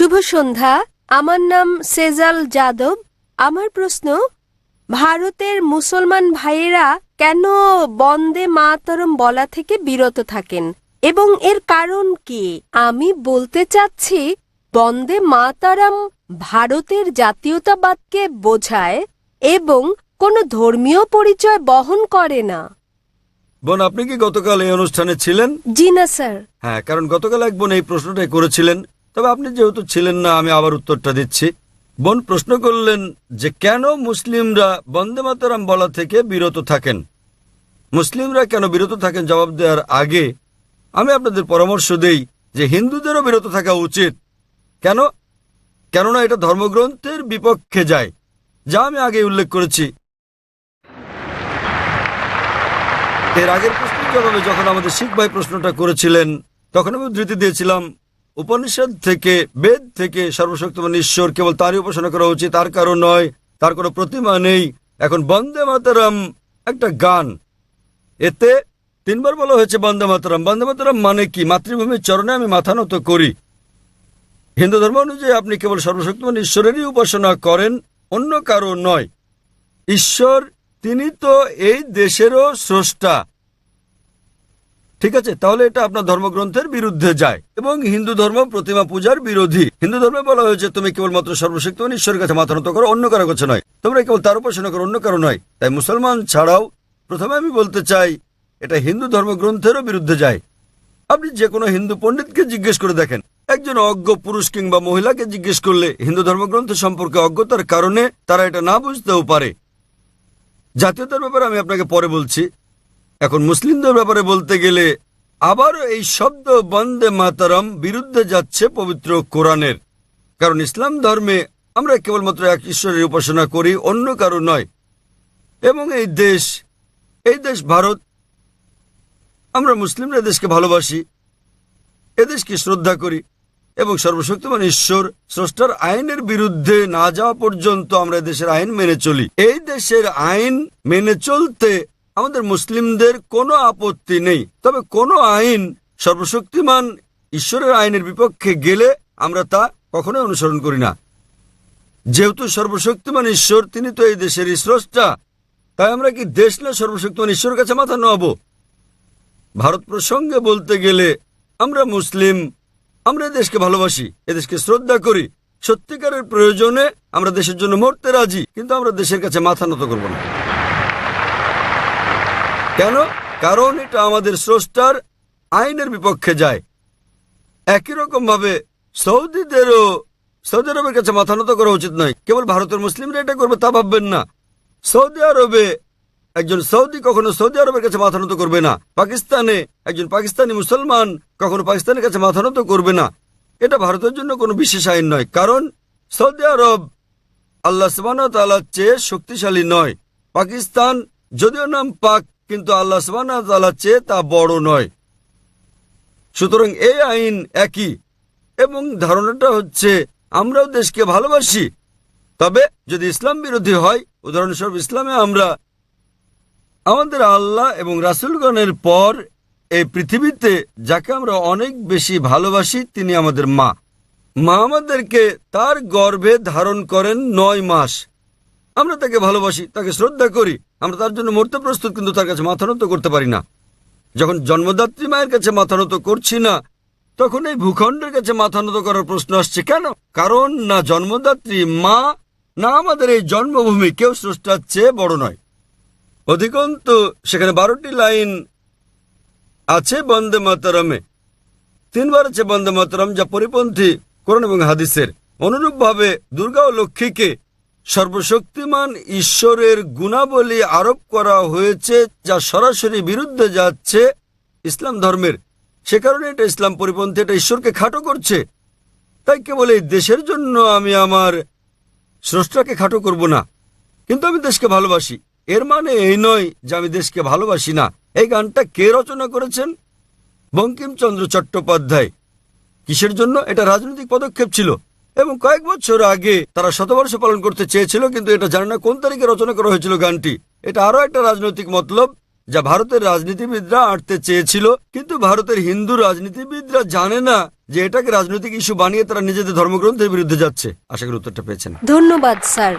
শুভ সন্ধ্যা। আমার নাম সেজাল যাদব। আমার প্রশ্ন ভারতের মুসলমান ভাইয়েরা কেন বন্দে মাতরম বলা থেকে বিরত থাকেন? এবং এর কারণ কি? আমি বলতে চাচ্ছি বন্দে মাতারাম ভারতের জাতীয়তাবাদকে বোঝায় এবং কোনো ধর্মীয় পরিচয় বহন করে না। বোন আপনি কি গতকাল এই অনুষ্ঠানে ছিলেন? জি না স্যার। হ্যাঁ কারণ গতকাল এক বোন এই প্রশ্নটাই করেছিলেন। তবে আপনি যেহেতু ছিলেন না, আমি আবার উত্তরটা দিচ্ছি। বোন প্রশ্ন করলেন যে কেন মুসলিমরা বন্দে মাতারাম বলা থেকে বিরত থাকেন? মুসলিমরা কেন বিরত থাকেন? জবাব দেওয়ার আগে আমি আপনাদের পরামর্শ দেই যে হিন্দুদেরও বিরত থাকা উচিত। কেন? কেননা এটা ধর্মগ্রন্থের বিপক্ষে যায়, যা আমি আগে উল্লেখ করেছি। এর আগের প্রশ্নের জবাবে যখন আমাদের শিখ ভাই প্রশ্নটা করেছিলেন, তখন আমি উদ্ধৃতি দিয়েছিলাম উপনিষদ থেকে, বেদ থেকে সর্বশক্তিমান ঈশ্বর কেবল তারই উপাসনা করা উচিত। তার কারণ নয়, তার কোনো প্রতিমা নেই। এখন বন্দে মাতারাম একটা গান। এতে তিনবার বলা হয়েছে বন্দে মাতারাম। বন্দে মাতারাম মানে কি? মাতৃভূমির চরণে আমি মাথা নত করি। হিন্দু ধর্ম অনুযায়ী আপনি কেবল সর্বশক্তিমান ঈশ্বরেরই উপাসনা করেন, অন্য কারও নয়। ঈশ্বর, তিনি তো এই দেশেরও স্রষ্টা। ঠিক আছে? তাহলে এটা আপনার ধর্মগ্রন্থের বিরুদ্ধে যায়। এবং হিন্দু ধর্ম প্রতিমা পূজার বিরোধী। হিন্দু ধর্মে বলা হয়েছে, তুমি কেবলমাত্র সর্বশক্তিমান ঈশ্বরের কাছে মাথা নত করো, অন্য কারও কাছে নয়। তোমরা কেবল তার উপাসনা করো, অন্য কারও নয়। তাই মুসলমান ছাড়াও প্রথমে আমি বলতে চাই, এটা হিন্দু ধর্মগ্রন্থেরও বিরুদ্ধে যায়। আপনি যে কোনো হিন্দু পণ্ডিতকে জিজ্ঞেস করে দেখেন। একজন অজ্ঞ পুরুষ কিংবা মহিলাকে জিজ্ঞেস করলে হিন্দু ধর্মগ্রন্থ সম্পর্কে অজ্ঞতার কারণে তারা এটা না বুঝতেও পারে। জাতীয়তার ব্যাপারে আমি আপনাকে পরে বলছি। এখন মুসলিমদের ব্যাপারে বলতে গেলে আবারও এই শব্দ বন্দে মাতারম বিরুদ্ধে যাচ্ছে পবিত্র কোরআনের। কারণ ইসলাম ধর্মে আমরা কেবলমাত্র এক ঈশ্বরের উপাসনা করি, অন্য কারও নয়। এবং এই দেশ এই দেশ ভারত, আমরা মুসলিমরা দেশকে ভালোবাসি এদেশকে শ্রদ্ধা করি এবং সর্বশক্তিমান ঈশ্বর স্রষ্টার আইনের বিরুদ্ধে না যাওয়া পর্যন্ত আমরা দেশের আইন মেনে চলি। এই দেশের আইন মেনে চলতে আমাদের মুসলিমদের কোনো আপত্তি নেই। তবে কোনো আইন সর্বশক্তিমান ঈশ্বরের আইনের বিপক্ষে গেলে আমরা তা কখনোই অনুসরণ করি না। যেহেতু সর্বশক্তিমান ঈশ্বর, তিনি তো এই দেশের স্রষ্টা, তাই আমরা কি দেশ না সর্বশক্তিমান ঈশ্বরের কাছে মাথা নোয়াবো ভারত প্রসঙ্গে বলতে গেলে, আমরা মুসলিম, আমরা দেশকে ভালোবাসি এদেশকে শ্রদ্ধা করি। সত্যিকারের প্রয়োজনে আমরা দেশের জন্য মরতে রাজি, কিন্তু আমরা দেশের কাছে মাথা নত করব না। কেন? কারণ এটা আমাদের স্রষ্টার আইনের বিপক্ষে যায়। একই রকম ভাবে সৌদিদেরও, সৌদি আরবের কাছে মাথা নত করা উচিত নয়। কেবল ভারতের মুসলিমরা এটা করবে তা ভাববেন না। সৌদি আরবে একজন সৌদি কখনো সৌদি আরবের কাছে মাথা নত করবে না। পাকিস্তানে একজন পাকিস্তানি মুসলমান কখনো পাকিস্তানের কাছে মাথা নত করবে না। এটা ভারতের জন্য কোনো বিশেষ আইন নয়। কারণ সৌদি আরব আল্লাহ সুবাহর চেয়ে শক্তিশালী নয়। পাকিস্তান যদিও নাম পাক কিন্তু আল্লাহ সুবাহর চেয়ে তা বড় নয়। সুতরাং এই আইন একই এবং ধারণাটা হচ্ছে আমরাও দেশকে ভালোবাসি। তবে যদি ইসলাম বিরোধী হয়, উদাহরণস্বরূপ ইসলামে আমরা আমাদের আল্লাহ এবং রাসুলগণের পর এই পৃথিবীতে যাকে আমরা অনেক বেশি ভালোবাসি, তিনি আমাদের মা। মা আমাদেরকে তার গর্ভে ধারণ করেন নয় মাস। আমরা তাকে ভালোবাসি, তাকে শ্রদ্ধা করি। আমরা তার জন্য মরতে প্রস্তুত, কিন্তু তার কাছে মাথা নত করতে পারি না। যখন জন্মদাত্রী মায়ের কাছে মাথা নত করছি না, তখন এই ভূখণ্ডের কাছে মাথা নত করার প্রশ্ন আসছে, কেন? কারণ না জন্মদাত্রী মা, না আমাদের এই জন্মভূমি কেউ স্রষ্টার চেয়ে বড় নয়। অধিকন্ত, সেখানে বারোটি লাইন আছে, বন্দে মাতারামে। তিনবার আছে বন্দে মাতারাম, যা পরিপন্থী কোরআন এবং হাদিসের। অনুরূপভাবে দুর্গা ও লক্ষ্মীকে সর্বশক্তিমান ঈশ্বরের গুণাবলী আরোপ করা হয়েছে, যা সরাসরি বিরুদ্ধে যাচ্ছে ইসলাম ধর্মের। সে কারণে এটা ইসলাম পরিপন্থী, এটা ঈশ্বরকে খাটো করছে। তাই কেবল এই দেশের জন্য আমি আমার স্রষ্টাকে খাটো করব না, কিন্তু আমি দেশকে ভালোবাসি। এর মানে এই নয় যে আমি দেশকে ভালোবাসি না। এই গানটা কে রচনা করেছেন? বঙ্কিমচন্দ্র চট্টোপাধ্যায়। কিসের জন্য? এটা রাজনৈতিক পদক্ষেপ ছিল। এবং কয়েক বছর আগে তারা শতবর্ষ পালন করতে চেয়েছিল, কিন্তু এটা জানে না কোন তারিখে রচনা করা হয়েছিল গানটি। এটা আরও একটা রাজনৈতিক মতলব, যা ভারতের রাজনীতিবিদরা আঁটতে চেয়েছিল, কিন্তু ভারতের হিন্দু রাজনীতিবিদরা জানে না যে এটাকে রাজনৈতিক ইস্যু বানিয়ে তারা নিজেদের ধর্মগ্রন্থের বিরুদ্ধে যাচ্ছে। আশা করি উত্তরটা পেয়েছেন। ধন্যবাদ, স্যার।